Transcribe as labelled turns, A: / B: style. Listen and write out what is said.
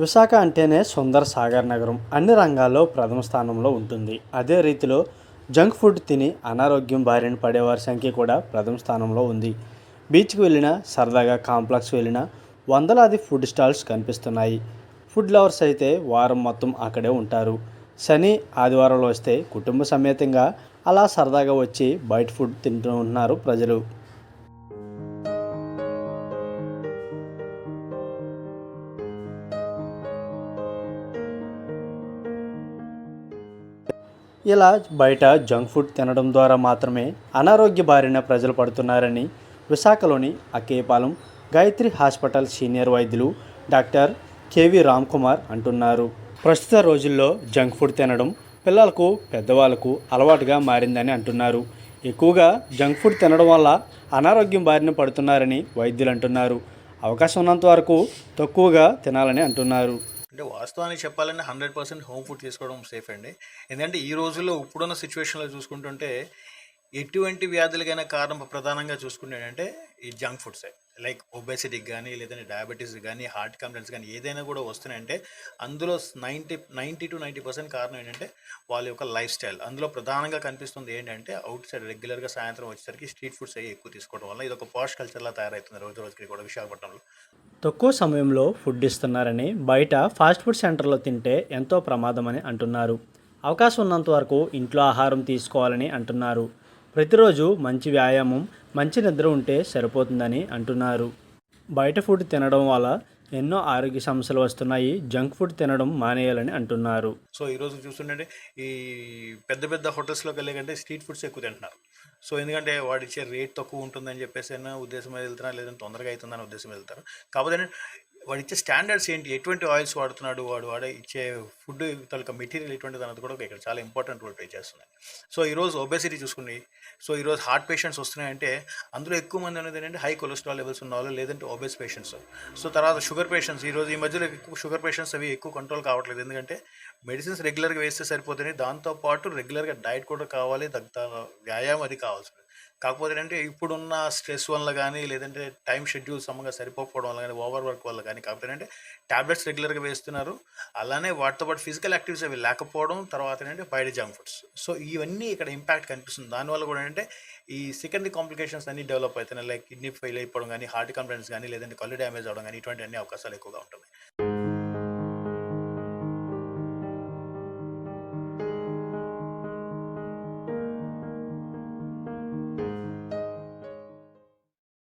A: విశాఖ అంటేనే సుందర సాగర్ నగరం. అన్ని రంగాల్లో ప్రథమ స్థానంలో ఉంటుంది. అదే రీతిలో జంక్ ఫుడ్ తిని అనారోగ్యం బారిన పడేవారి సంఖ్య కూడా ప్రథమ స్థానంలో ఉంది. బీచ్కి వెళ్ళినా సరదాగా కాంప్లెక్స్ వెళ్ళినా వందలాది ఫుడ్ స్టాల్స్ కనిపిస్తున్నాయి. ఫుడ్ లవర్స్ అయితే వారం మొత్తం అక్కడే ఉంటారు. శని ఆదివారంలో వస్తే కుటుంబ సమేతంగా అలా సరదాగా వచ్చి బయట ఫుడ్ తింటూ ఉన్నారు ప్రజలు. ఇలా బయట జంక్ ఫుడ్ తినడం ద్వారా మాత్రమే అనారోగ్య బారిన ప్రజలు పడుతున్నారని విశాఖలోని అకేపాలెం గాయత్రి హాస్పిటల్ సీనియర్ వైద్యులు డాక్టర్ కేవి రామ్ కుమార్ అంటున్నారు. ప్రస్తుత రోజుల్లో జంక్ ఫుడ్ తినడం పిల్లలకు పెద్దవాళ్ళకు అలవాటుగా మారిందని అంటున్నారు. ఎక్కువగా జంక్ ఫుడ్ తినడం వల్ల అనారోగ్యం బారిన పడుతున్నారని వైద్యులు అంటున్నారు. అవకాశం ఉన్నంత వరకు తక్కువగా తినాలని అంటున్నారు.
B: అంటే వాస్తవానికి చెప్పాలంటే హండ్రెడ్ పర్సెంట్ హోమ్ ఫుడ్ తీసుకోవడం సేఫ్ అండి. ఎందుకంటే ఈ రోజుల్లో ఇప్పుడున్న సిచ్యువేషన్లో చూసుకుంటుంటే ఎటువంటి వ్యాధులకైనా కారణం ప్రధానంగా చూసుకుంటే ఏంటంటే ఈ జంక్ ఫుడ్సే లైక్ ఒబెసిటీకి కానీ లేదంటే డయాబెటీస్ కానీ హార్ట్ కంప్లైంట్స్ కానీ ఏదైనా కూడా వస్తున్నాయంటే అందులో ninety ninety to ninety percent కారణం ఏంటంటే వాళ్ళ యొక్క లైఫ్ స్టైల్ అందులో ప్రధానంగా కనిపిస్తుంది ఏంటంటే అవుట్ సైడ్ రెగ్యులర్గా సాయంత్రం వచ్చేసరికి స్ట్రీట్ ఫుడ్స్ అవి ఎక్కువ తీసుకోవడం వల్ల ఇది ఒక పాష్ కల్చర్లా తయారవుతుంది రోజు రోజుకి కూడా విశాఖపట్నంలో.
A: తక్కువ సమయంలో ఫుడ్ ఇస్తున్నారని బయట ఫాస్ట్ ఫుడ్ సెంటర్లో తింటే ఎంతో ప్రమాదమని అంటున్నారు. అవకాశం ఉన్నంత వరకు ఇంట్లో ఆహారం తీసుకోవాలని అంటున్నారు. ప్రతిరోజు మంచి వ్యాయామం మంచి నిద్ర ఉంటే సరిపోతుందని అంటున్నారు. బయట ఫుడ్ తినడం వల్ల ఎన్నో ఆరోగ్య సమస్యలు వస్తున్నాయి జంక్ ఫుడ్ తినడం మానేయాలని అంటున్నారు.
B: సో ఈరోజు చూస్తుంటే ఈ పెద్ద పెద్ద హోటల్స్లోకి వెళ్ళే కంటే స్ట్రీట్ ఫుడ్స్ ఎక్కువ తింటున్నారు. సో ఎందుకంటే వాడు ఇచ్చే రేట్ తక్కువ ఉంటుందని చెప్పేసి అయినా ఉద్దేశం మీద వెళ్తున్నారు లేదంటే తొందరగా అవుతుందని ఉద్దేశం వెళ్తారు. కాకపోతే వాడు ఇచ్చే స్టాండర్డ్స్ ఏంటి? ఎటువంటి ఆయిల్స్ వాడుతున్నాడు? వాడు వాడే ఇచ్చే ఫుడ్ తాలూకా మెటీరియల్ ఎటువంటిది అన్నది కూడా ఇక్కడ చాలా ఇంపార్టెంట్ రోల్ ప్లే చేస్తున్నాయి. సో ఈరోజు ఒబెసిటీ చూసుకుని సో ఈరోజు హార్ట్ పేషెంట్స్ వస్తున్నాయంటే అందులో ఎక్కువ మంది అనేది ఏంటంటే హై కొలెస్ట్రాల్ లెవెల్స్ ఉన్న వాళ్ళు లేదంటే ఒబెస్ పేషెంట్స్. సో తర్వాత షుగర్ పేషెంట్స్ ఈరోజు ఈ మధ్యలో ఎక్కువ షుగర్ పేషెంట్స్ అవి ఎక్కువ కంట్రోల్ కావట్లేదు. ఎందుకంటే మెడిసిన్స్ రెగ్యులర్గా వేస్తే సరిపోతుంది దాంతోపాటు రెగ్యులర్గా డైట్ కూడా కావాలి తగ్గ వ్యాయామం అది కావాల్సి కాకపోతే ఏంటంటే ఇప్పుడున్న స్ట్రెస్ వల్ల కానీ లేదంటే టైం షెడ్యూల్ సమంగా సరిపోకపోవడం వల్ల కానీ ఓవర్ వర్క్ వల్ల కానీ కాకపోతే ఏంటంటే ట్యాబ్లెట్స్ రెగ్యులర్గా వేస్తున్నారు. అలానే వాటితో పాటు ఫిజికల్ యాక్టివిటీస్ అవి లేకపోవడం తర్వాత ఏంటంటే బయట జంక్ ఫుడ్స్. సో ఇవన్నీ ఇక్కడ ఇంపాక్ట్ కనిపిస్తుంది. దానివల్ల కూడా ఏంటంటే ఈ సెకండరీ కాంప్లికేషన్స్ అన్ని డెవలప్ అవుతున్నాయి లైక్ కిడ్నీ ఫెయిల్ అయిపోవడం కానీ హార్ట్ కంప్లైంట్స్ కానీ లేదంటే కళ్ళు డ్యామేజ్ అవడం కానీ ఇటువంటి అన్ని అవకాశాలు ఎక్కువగా ఉంటుంది